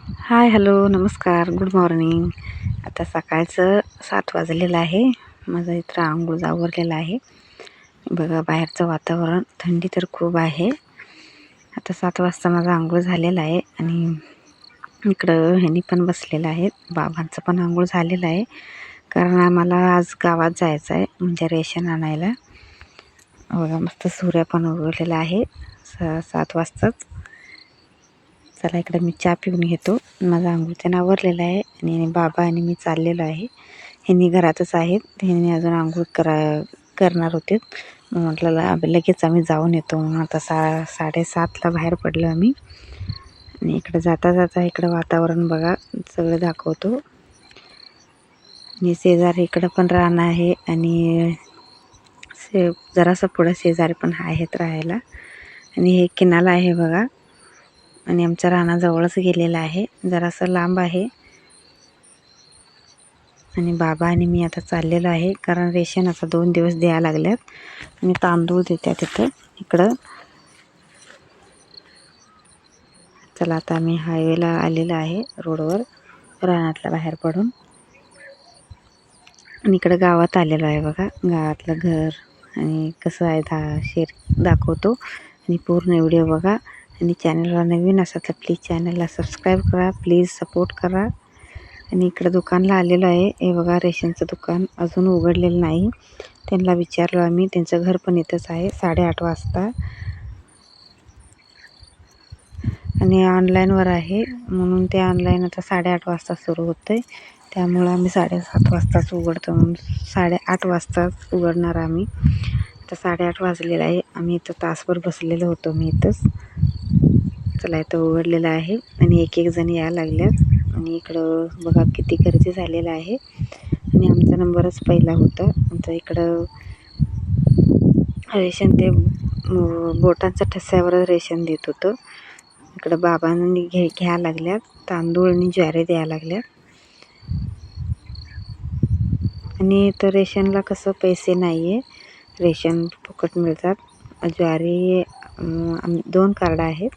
हाय hello नमस्कार good morning. आता सकाळचं सात वाजलेलं आहे. माझं इथं आंघोळ आवरलेलं आहे. बघा बाहेरचं वातावरण थंडी तर खूप आहे. आता सात वाजता माझा आंघोळ झालेला आहे आणि इकडं ह्यानी पण बसलेलं आहे बाबांचं पण आंघोळ झालेलं आहे. कारण आम्हाला आज गावात जायचं आहे म्हणजे रेशन आणायला. बघा मस्त सूर्य पण उगवलेला आहे. स सात वाजताच. चला इकडे मी चहा पिऊन घेतो. माझा आंघोळ त्यानं आवरलेलं आहे आणि बाबा आणि मी चाललेलो आहे. ह्यांनी घरातच आहेत. ह्यांनी अजून आंघोळ करा करणार होते. मग म्हटलं लगेच आम्ही जाऊन येतो. म्हणून आता सा साडेसातला बाहेर पडलो आम्ही. आणि इकडं जाता जाता इकडं वातावरण बघा सगळं दाखवतो. आणि शेजारी इकडं पण राहणं आहे आणि से जरासं पुढं शेजारी पण आहेत राहायला. आणि हे किनाला आहे बघा. आणि आमच्या रानाजवळच गेलेला आहे. जरासं लांब आहे. आणि बाबा आणि मी आता चाललेलो आहे. कारण रेशन आता दोन दिवस द्यायला लागल्यात. आणि तांदूळ देत्या तिथं इकडं. चला आता आम्ही हायवेला आलेलो आहे रोडवर. रानातला बाहेर पडून. आणि इकडं गावात आलेलो आहे बघा. गावातलं घर. आणि कसं आहे दा शेर दाखवतो. आणि पूर्ण व्हिडिओ बघा. आणि चॅनलला नवीन असा तर प्लीज चॅनलला सबस्क्राईब करा प्लीज सपोर्ट करा. आणि इकडं दुकानला आलेलो आहे. हे बघा रेशनचं दुकान अजून उघडलेलं नाही. त्यांना विचारलो आम्ही. त्यांचं घर पण इथंच आहे साडेआठ वाजता. आणि ऑनलाईनवर आहे. म्हणून ते ऑनलाईन आता साडेआठ वाजता सुरू होतं आहे त्यामुळं आम्ही साडेसात वाजताच उघडतो. म्हणून साडेआठ वाजताच उघडणार आम्ही. आता साडेआठ वाजलेलं आहे. आम्ही इथं तासभर बसलेलो होतो मी इथंच. चला इथं उघडलेलं आहे. आणि एक एक जण या लागल्यात. आणि इकडं बघा किती गर्दी झालेलं आहे. आणि आमचा नंबरच पहिला होता. आमचं इकडं रेशन ते बोटांचा ठस्यावरच रेशन देत होतं. इकडं बाबांनी घे घ्या लागल्यात. तांदूळ आणि ज्वारी द्यायला लागल्यात. आणि तर रेशनला कसं पैसे नाही आहे रेशन फुकट मिळतात. ज्वारी दोन कार्ड आहेत.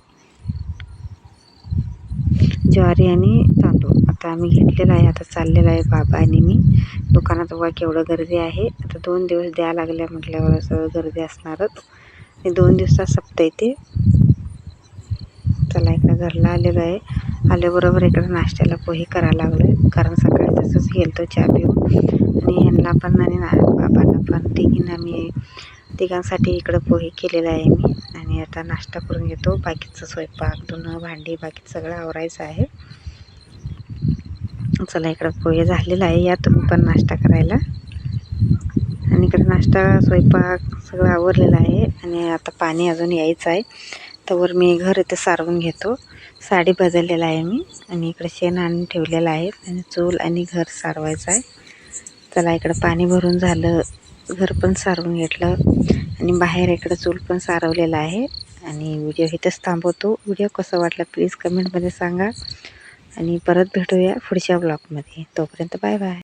ज्वारी आणि तांदूळ. आता आम्ही घेतलेला आहे आता चाललेला आहे बाबा आणि मी. दुकानात बघा केवढं गर्दी आहे. आता दोन दिवस द्यायला लागल्या म्हटल्यावर असं गर्दी असणारच. आणि दोन दिवसात सप्ताह येते चला इकडं घरला आलेलो आहे. आल्याबरोबर इकडं नाश्त्याला पोहे करायला लागलो कारण सकाळी तसंच गेलो चहा पिऊन. आणि ह्यांना पण आणि ना बाबांना पण. तिघींना मी तिघांसाठी इकडं पोहे केलेलं आहे मी. आणि आता नाश्ता करून घेतो. बाकीचं स्वयंपाक धुणं भांडी बाकी सगळं आवरायचं आहे. चला इकडं पोहे झालेलं आहे. या तुम्ही पण नाश्ता करायला. आणि इकडं नाश्ता स्वयंपाक सगळं आवरलेलं आहे. आणि आता पाणी अजून यायचं आहे. तर मी घर इथं सारवून घेतो. साडी बदललेलं आहे मी. आणि इकडे शेण आणून ठेवलेलं आहे. आणि चूल आणि घर सारवायचं आहे. चला इकडं पाणी भरून झालं. घर पण सारवून घेतलं. आणि बाहेर इकडं चूल पण सारवलेलं आहे. आणि व्हिडिओ इथंच थांबवतो. व्हिडिओ कसा वाटला प्लीज कमेंटमध्ये सांगा. आणि परत भेटूया पुढच्या ब्लॉगमध्ये. तोपर्यंत बाय बाय.